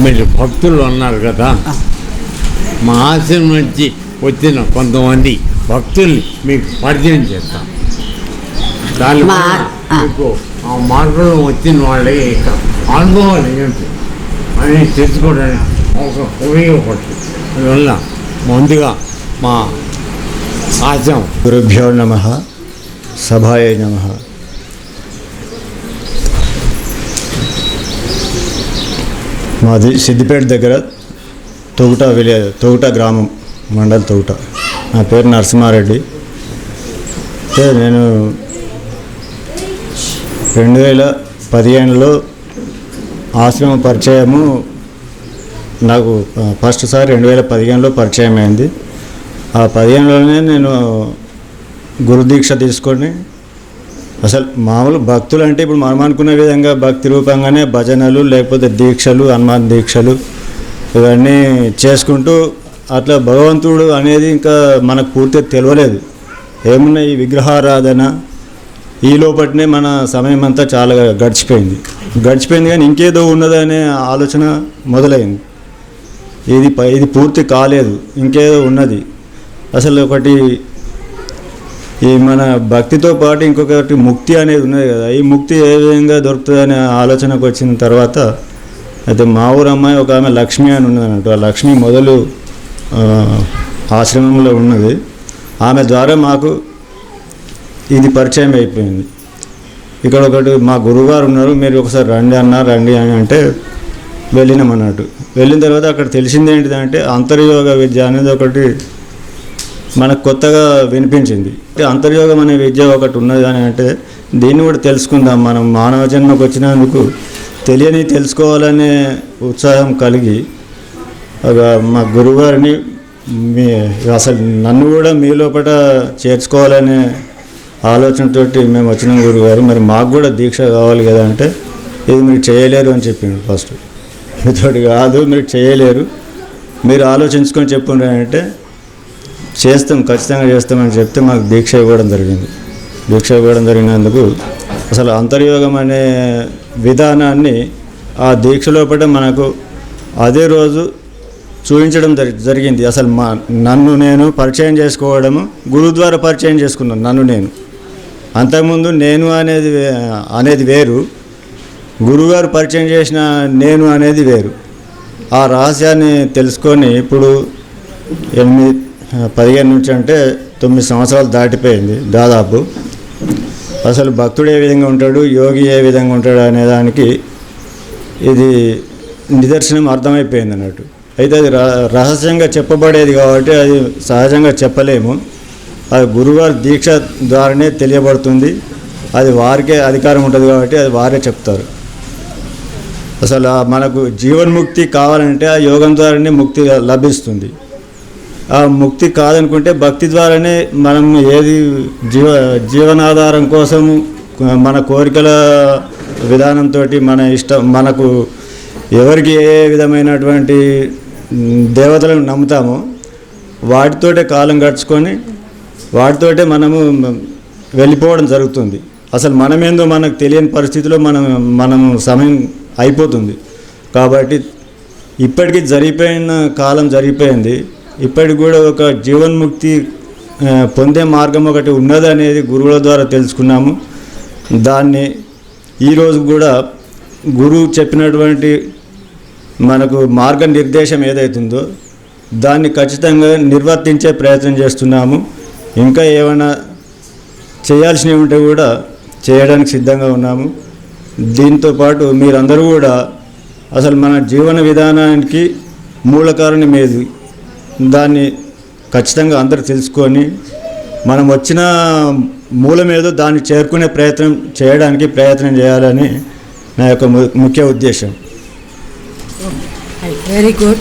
మీరు భక్తులు ఉన్నారు కదా. మా ఆశ్రమం నుంచి వచ్చిన కొంతమంది భక్తుల్ని మీకు పరిచయం చేస్తాం. దాని మా- వల్ల ఆ. మీకు ఆ మార్గంలో వచ్చిన వాళ్ళకి ఇక అనుభవాలు ఏంటి? అని తెలుసుకోవడానికి ఒక ఉపయోగపడుతుంది. అందువల్ల ముందుగా మా ఆశ్రమం. గురుభ్యో నమ సభాయ నమ. మాది సిద్దిపేట దగ్గర తొగుట విలేజ్ తొగుట గ్రామం మండల్ తొగుట. నా పేరు నరసింహారెడ్డి. అయితే నేను రెండు వేల పదిహేనులో ఆశ్రమ పరిచయము నాకు ఫస్ట్ సారి రెండు వేల పదిహేనులో పరిచయం అయింది ఆ పదిహేనులోనే నేను గురుదీక్ష తీసుకొని అసలు మామూలు భక్తులు అంటే ఇప్పుడు మనం అనుకునే విధంగా భక్తి రూపంగానే భజనలు లేకపోతే దీక్షలు హనుమాన్ దీక్షలు ఇవన్నీ చేసుకుంటూ అట్లా భగవంతుడు అనేది ఇంకా మనకు పూర్తిగా తెలియలేదు. ఏమున్నా ఈ విగ్రహారాధన? ఈ లోపటినే మన సమయం అంతా చాలా గడిచిపోయింది. గడిచిపోయింది కానీ ఇంకేదో ఉన్నదనే ఆలోచన మొదలైంది. ఇది ఇది పూర్తి కాలేదు. ఇంకేదో ఉన్నది. అసలు ఒకటి ఈ మన భక్తితో పాటు ఇంకొకటి ముక్తి అనేది ఉన్నది కదా. ఈ ముక్తి ఏ విధంగా దొరుకుతుంది అనే ఆలోచనకు వచ్చిన తర్వాత అయితే మా ఊరు అమ్మాయి ఒక ఆమె లక్ష్మి అని ఉన్నది అన్నట్టు. ఆ లక్ష్మి మొదలు ఆశ్రమంలో ఉన్నది. ఆమె ద్వారా మాకు ఇది పరిచయం అయిపోయింది. ఇక్కడ ఒకటి మా గురువుగారు ఉన్నారు మీరు ఒకసారి రండి అన్న రండి అని అంటే వెళ్ళినాం అన్నట్టు. వెళ్ళిన తర్వాత అక్కడ తెలిసింది ఏంటిదంటే అంతర్యోగ విద్య అనేది ఒకటి మనకు కొత్తగా వినిపించింది. అంతర్యోగం అనే విద్య ఒకటి ఉన్నది అని అంటే దీన్ని కూడా తెలుసుకుందాం. మనం మానవ జన్మకు వచ్చినందుకు తెలియని తెలుసుకోవాలనే ఉత్సాహం కలిగి ఒక మా గురువుగారిని మీ అసలు నన్ను కూడా మీ లోపల చేర్చుకోవాలనే ఆలోచనతోటి మేము వచ్చిన గురుగారు. మరి మాకు కూడా దీక్ష కావాలి కదా అంటే ఇది మీరు చేయలేరు అని చెప్పిండు ఫస్ట్. మీతోటి కాదు మీరు చేయలేరు. మీరు ఆలోచించుకొని చెప్పుండ్రంటే చేస్తాం ఖచ్చితంగా చేస్తామని చెప్తే మాకు దీక్ష ఇవ్వడం జరిగింది. దీక్ష ఇవ్వడం జరిగినందుకు అసలు అంతర్యోగం అనే విధానాన్ని ఆ దీక్ష లోపల మనకు అదే రోజు చూపించడం జరిగింది. అసలు మా నన్ను నేను పరిచయం చేసుకోవడము గురువు ద్వారా పరిచయం చేసుకున్నాను నన్ను నేను. అంతకుముందు నేను అనేది అనేది వేరు గురువుగారు పరిచయం చేసిన నేను అనేది వేరు. ఆ రహస్యాన్ని తెలుసుకొని ఇప్పుడు ఎనిమిది పదిహేను నుంచి అంటే తొమ్మిది సంవత్సరాలు దాటిపోయింది దాదాపు. అసలు భక్తుడు ఏ విధంగా ఉంటాడు యోగి ఏ విధంగా ఉంటాడు అనే దానికి ఇది నిదర్శనం అర్థమైపోయింది అన్నట్టు. అయితే అది రహస్యంగా చెప్పబడేది కాబట్టి అది సహజంగా చెప్పలేము. అది గురువారి దీక్ష ద్వారానే తెలియబడుతుంది. అది వారికే అధికారం ఉంటుంది కాబట్టి అది వారే చెప్తారు. అసలు మనకు జీవన్ముక్తి కావాలంటే ఆ యోగం ద్వారానే ముక్తి లభిస్తుంది. ముక్తి కాదనుకుంటే భక్తి ద్వారానే మనం ఏది జీవ జీవనాధారం కోసం మన కోరికల విధానంతో మన ఇష్టం మనకు ఎవరికి ఏ విధమైనటువంటి దేవతలను నమ్ముతామో వాటితోటే కాలం గడుచుకొని వాటితోటే మనము వెళ్ళిపోవడం జరుగుతుంది. అసలు మనమేందో మనకు తెలియని పరిస్థితిలో మనం మనం సమయం అయిపోతుంది. కాబట్టి ఇప్పటికీ జరిగిపోయిన కాలం జరిగిపోయింది. ఇప్పటికి కూడా ఒక జీవన్ముక్తి పొందే మార్గం ఒకటి ఉన్నదనేది గురువుల ద్వారా తెలుసుకున్నాము. దాన్ని ఈరోజు కూడా గురువు చెప్పినటువంటి మనకు మార్గనిర్దేశం ఏదైతుందో దాన్ని ఖచ్చితంగా నిర్వర్తించే ప్రయత్నం చేస్తున్నాము. ఇంకా ఏమైనా చేయాల్సినవి ఉంటే కూడా చేయడానికి సిద్ధంగా ఉన్నాము. దీంతో పాటు మీరందరూ కూడా అసలు మన జీవన విధానానికి మూల కారణం ఏది? దాన్ని ఖచ్చితంగా అందరూ తెలుసుకొని మనం వచ్చిన మూలం ఏదో దాన్ని చేరుకునే ప్రయత్నం చేయడానికి ప్రయత్నం చేయాలని నా యొక్క ము- ముఖ్య ఉద్దేశం. Very good